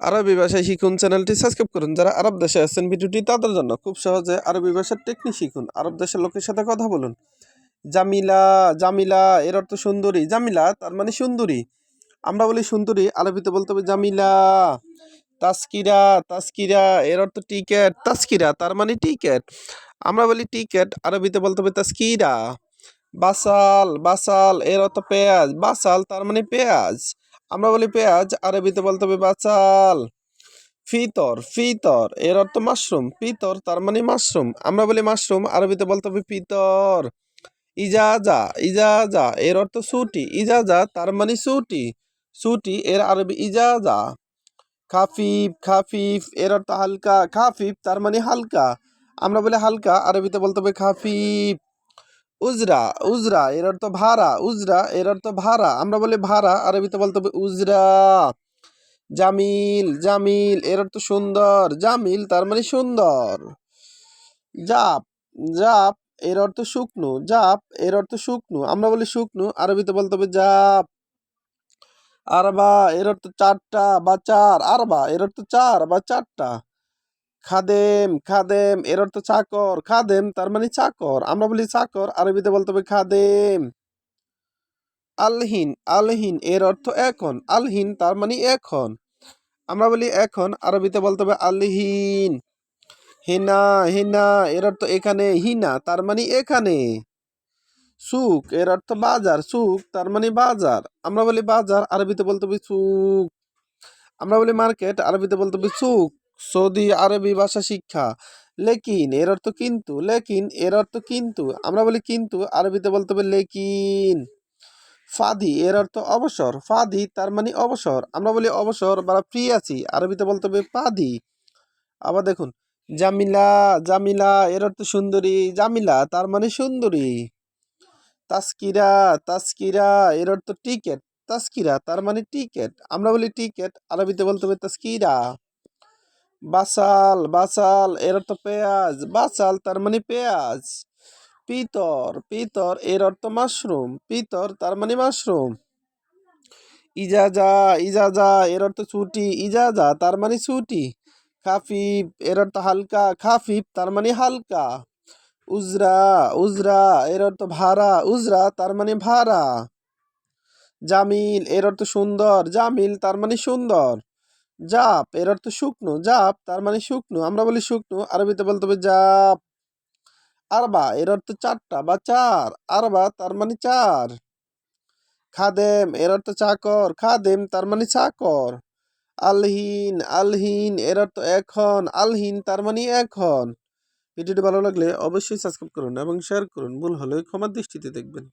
আরবি ভাষায় শিখুন চ্যানেলটি সাবস্ক্রাইব করুন। যারা আরব দেশে আছেন, ভিডিওটি তাদের জন্য খুব সহজে আরবি ভাষার টেকনিক শিখুন। আরব দেশের লোকের সাথে কথা বলুন। জামিলা জামিলা, এর অর্থ সুন্দরী। জামিলা, তার মানে সুন্দরী। আমরা বলি সুন্দরী, আরবিতে বলতে হবে জামিলা। তাস্কিরা তাস্কিরা, এর অর্থ টিকেট। তাস্কিরা, তার মানে টিকেট। আমরা বলি টিকেট, আরবিতে বলতে হবে তাস্কিরা। বাসাল বাসাল, এর অর্থ পেঁয়াজ। বাসাল, তার মানে পেঁয়াজ। আমরা বলি পেঁয়াজ, আরবিতে বলতে হবে বাচাল। ফিতর ফিতর, এর অর্থ মাশরুম। ফিতর, তার মানে মাশরুম। আমরা বলি মাশরুম, আরবিতে বলতে হবে ফিতর। ইজাজা ইজাজা, এর অর্থ ছুটি ইজাজা, তার মানে ছুটি ছুটি এর আরবি ইজাজা। খাফিফ খাফিফ, এর অর্থ হালকা। খাফিফ, তার মানে হালকা। আমরা বলি হালকা, আরবিতে বলতে হবে খাফিফ। উজরা উজরা, এর অর্থ ভাড়া, উজরা, এর অর্থ ভাড়া। আমরা বলি ভাড়া, আরবিতে বলতে হবে উজরা। জামিল জামিল, এর অর্থ সুন্দর। জামিল তার মানে সুন্দর। জাপ জাপ, এর অর্থ শুকনো। জাপ, এর অর্থ শুকনো। আমরা বলি শুকনো, আরবিতে বলতে হবে জাপ। আরবা, এর অর্থ চারটা বা চার। আরবা, এর অর্থ চার বা চারটা। খাদেম খাদেম এর অর্থ চাকর, খাদেম, তার মানে চাকর। আমরা বলি চাকর, আরবিতে বলতে হবে খাদেম। আলহিন আলহিন, এর অর্থ এখন। আলহিন, তার মানে এখন। আমরা বলি এখন, আরবিতে বলতে হবে আলহিন। হিনা হিনা, এর অর্থ এখানে, হিনা, তার মানে এখানে। সুক এর অর্থ বাজার সুক তার মানে বাজার। আমরা বলি বাজার, আরবিতে বলতে হবে সুক আমরা বলি মার্কেট, আরবিতে বলতে হবে সুক সৌদি আরবি ভাষা শিক্ষা। লেকিন, এর অর্থ কিন্তু, লেকিন, এর অর্থ কিন্তু, আমরা বলি কিন্তু, আরবিতে বলতে হবে লেকিন। ফাদি, এর অর্থ অবসর, ফাদি তার মানে অবসর, আমরা বলি অবসর, বা ফ্রি আছি, আরবিতে বলতে হবে পাদি আবার দেখুন, জামিলা জামিলা, এর অর্থ সুন্দরী, জামিলা তার মানে সুন্দরী। তাস্কিরা তাস্কিরা, এর অর্থ টিকেট তাস্কিরা তার মানে টিকেট আমরা বলি টিকেট আরবিতে বলতে হবে তাস্কিরা। বাসাল বাসাল এর অর্থ পেঁয়াজ বাসাল তার মানে পেঁয়াজ। পিতর পিতর, এর অর্থ মাশরুম, পিতর তার মানে মাশরুম। ইজাজা ইজাজা, এর অর্থ ছুটি, ইজাজা তার মানে ছুটি। খাফিফ, এর অর্থ হালকা, খাফিফ তার মানে হালকা। উজরা উজরা, এর অর্থ ভাড়া, উজরা তার মানে ভাড়া। জামিল, এর অর্থ সুন্দর, জামিল তার মানে সুন্দর। জাপ, এর অর্থ শুকনো, জাপ, তার মানে শুকনো, আমরা বলি শুকনো, আরবিতে বলতে হবে জাপ। আরবা, এর অর্থ চারটা বা চার, আরবা তার মানে চার। খাদেম, এর অর্থ চাকর, খাদেম তার মানে চাকর। আলহীন আলহীন, এর অর্থ এখন, আলহীন তার মানে এখন। ভিডিওটি ভালো লাগলে অবশ্যই সাবস্ক্রাইব করুন এবং শেয়ার করুন, ভুল হলে ক্ষমার দৃষ্টিতে দেখবেন।